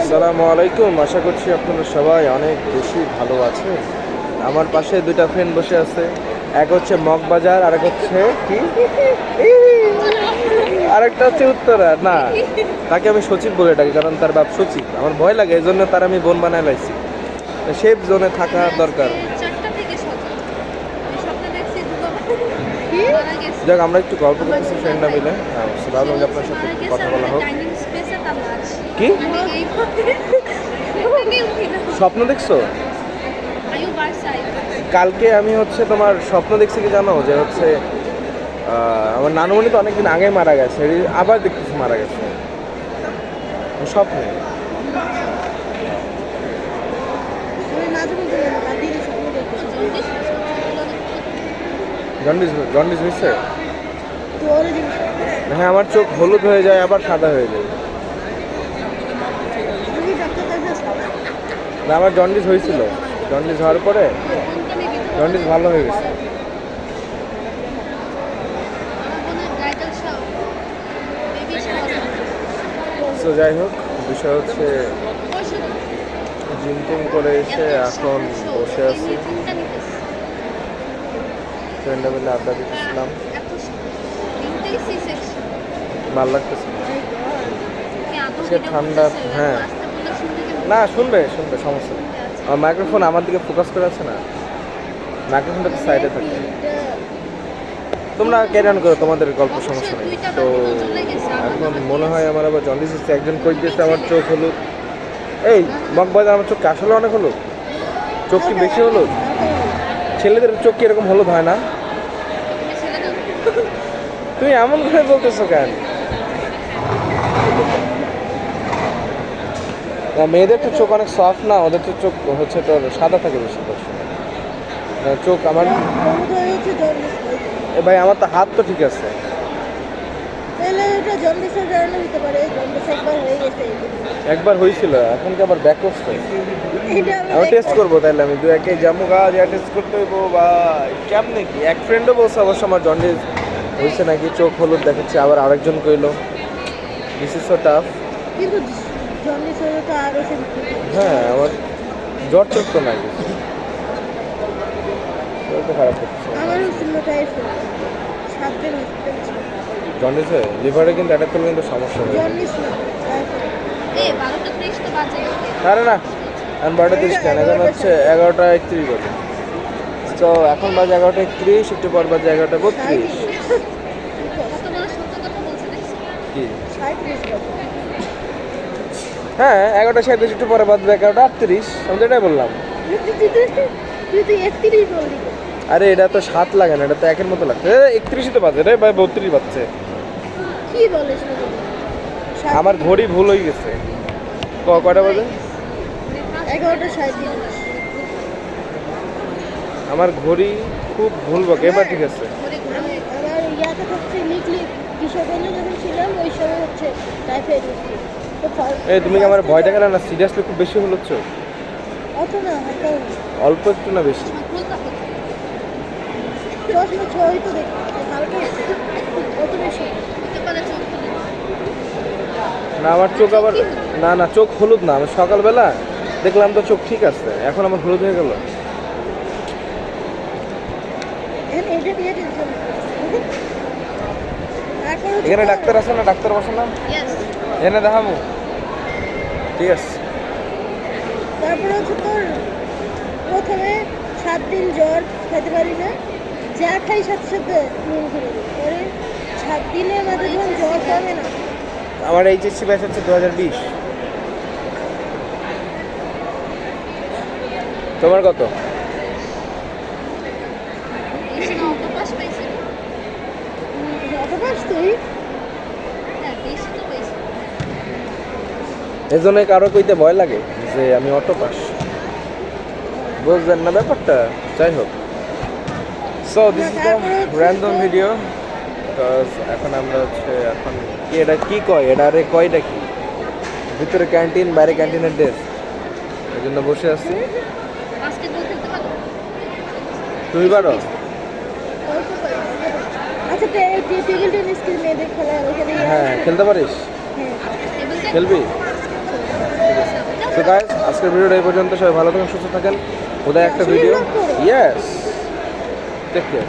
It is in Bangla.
আসসালামু আলাইকুম। আশা করছি আপনারা সবাই অনেক বেশি ভালো আছে আমার পাশে দুইটা ফ্রেন্ড বসে আছে। এক হচ্ছে মগবাজার আর এক হচ্ছে কি? আরেকটা হচ্ছে উত্তরা। না তাকে আমি সচিব বলে ডাকি কারণ তার বাপ সচিব। আমার ভয় লাগে এই জন্য তার আমি বোন বানায় লাইছি। সেফ জোনে থাকা দরকার। যাক আমরা একটু গল্প করতেছি ফ্রেন্ডরা মিলে। হ্যাঁ, ভাবলাম যে আপনার সাথে একটু কথা বলা হোক। কি? স্বপ্ন দেখছ? কালকে আমি হচ্ছে তোমার স্বপ্ন দেখছি কি জানো? যে হচ্ছে আমার নানুমণি তো অনেকদিন আগে মারা গেছে আবার দেখতেছি মারা গেছে। স্বপ্নে। জন্ডিস জন্ডিস হয়েছে? হ্যাঁ আমার চোখ হলুদ হয়ে যায় আবার সাদা হয়ে যায় তুমি ডাক্তার কাছে আসো না আমার জন্ডিস হয়েছিল। জন্ডিস হওয়ার পরে জন্ডিস ভালো হয়ে গেছে। তো যাই হোক বিষয় হচ্ছে জিম টিম করে এসে এখন বসে আছি। ফ্রেন্ডরা মিলে আড্ডা দিতেছিলাম। ভালো লাগতেছে। সে ঠান্ডা, হ্যাঁ। না শুনবে শুনবে সমস্যা নেই। আচ্ছা। আমার মাইক্রোফোন আমার দিকে ফোকাস করে আছে না। মাইক্রোফোনটা তো সাইডে থাকে। তোমরা ক্যারি অন করো তোমাদের গল্প সমস্যা নেই। তো এখন মনে হয় আমার আবার জন্ডিস হচ্ছে একজন কই দিয়েছে আমার চোখ হলো এই মগবাজার আমার চোখ কি আসলে অনেক হলো চোখ কি বেশি হলো ছেলেদের চোখ কি এরকম হলুদ হয় না? তুমি তুমি এমন করে বলতেছো কেন? মেয়েদের তো চোখ অনেক সফট না ওদের তো চোখ হচ্ছে তোর সাদা থাকে বেশি চোখ আমার ভাই আমার তো হাত তো ঠিক আছে। একবার হয়ে হয়েছিল এখন কি আবার ব্যাক করছে? আমি টেস্ট করব তাহলে আমি দু একে জামু গাছ ইয়া টেস্ট করতে হইবো বা কেমনে কি? এক ফ্রেন্ডও বলছে অবশ্য আমার জন্ডিস হয়েছে নাকি চোখ হলুদ দেখাচ্ছে আবার আরেকজন কইলো। দিস ইজ সো টাফ কিন্তু জন্ডিস হলে তো আরও সে হ্যাঁ আমার জ্বর চোখ তো নাই শরীরটা খারাপ করছে আমারও ছিল টাইফয়েড সাত দিন হসপিটাল ছিল জন্ডিস হয়ে লিভারে কিন্তু অ্যাটাক করলে কিন্তু সমস্যা হয়ে জন্ডিস না আরে না এখন বারোটা তিরিশ কেন? এখন হচ্ছে এগারোটা একত্রিশ বাজে। তো এখন বাজে এগারোটা একত্রিশ একটু পর বাজে এগারোটা বত্রিশ। কি? হ্যাঁ এগারোটা সাঁত্রিশ একটু পরে বাজবে এগারোটা আটত্রিশ। আমি তো এটাই বললাম। আরে এটা তো সাত লাগে না এটা তো একের মতো লাগছে। একত্রিশই তো বাজে রে ভাই বত্রিশ বাজছে। কি বলিস আমার ঘড়ি ভুল হয়ে গেছে। ক- কয়টা বাজে? এগারোটা সাঁত্রিশ আমার ঘড়ি খুব ভুল বকে এবার ঠিক আছে। আমার ইয়াতে হচ্ছে লিখলি কিশোরগঞ্জে যখন ছিলাম ওই সময় হচ্ছে টাইফয়েড এই তুমি কি আমার ভয় দেখালে না সিরিয়াসলি খুব বেশি হলো চোখ। অত না অল্প একটু না বেশি? না। আমার চোখ আবার না না চোখ হলুদ না। আমি সকালবেলা দেখলাম তো চোখ ঠিক আছে। এখন আমার হলুদ হয়ে গেল। এখানে ডাক্তার আছে না? ডাক্তার বসে না? এখানে দেখাবো। ঠিক আছে। তারপরে হচ্ছে তোর প্রথমে সাত দিন জ্বর খেতে পারি না যা খাই সাথে সাথে নুন করে পরে সাত দিনের মাঝে যখন জ্বর কমে না। আমার এইচএসসি ব্যাচ হচ্ছে দু হাজার বিশ। তোমার কত? অত পাস তুই হ্যাঁ বেশি তো পেয়েছে এই জন্য কারও কইতে ভয় লাগে যে আমি অটো পাস বুঝলেন না ব্যাপারটা? যাই হোক। So this is the random video because এখন আমরা হচ্ছে এখন কি এটা কি কয়? এটা আরে কয়টা কি? ভিতরে ক্যান্টিন বাইরে ক্যান্টিনের ড্রেস এই জন্য বসে আছি। বাস্কেটবল খেলতে পারো তুমি পারো। আচ্ছা হ্যাঁ খেলতে পারিস? হ্যাঁ। খেলবি? তো গাইজ আজকের ভিডিওটা এই পর্যন্ত। সবাই ভালো থাকেন, সুস্থ থাকেন। ওদের একটা ভিডিও ইয়েস কেয়ার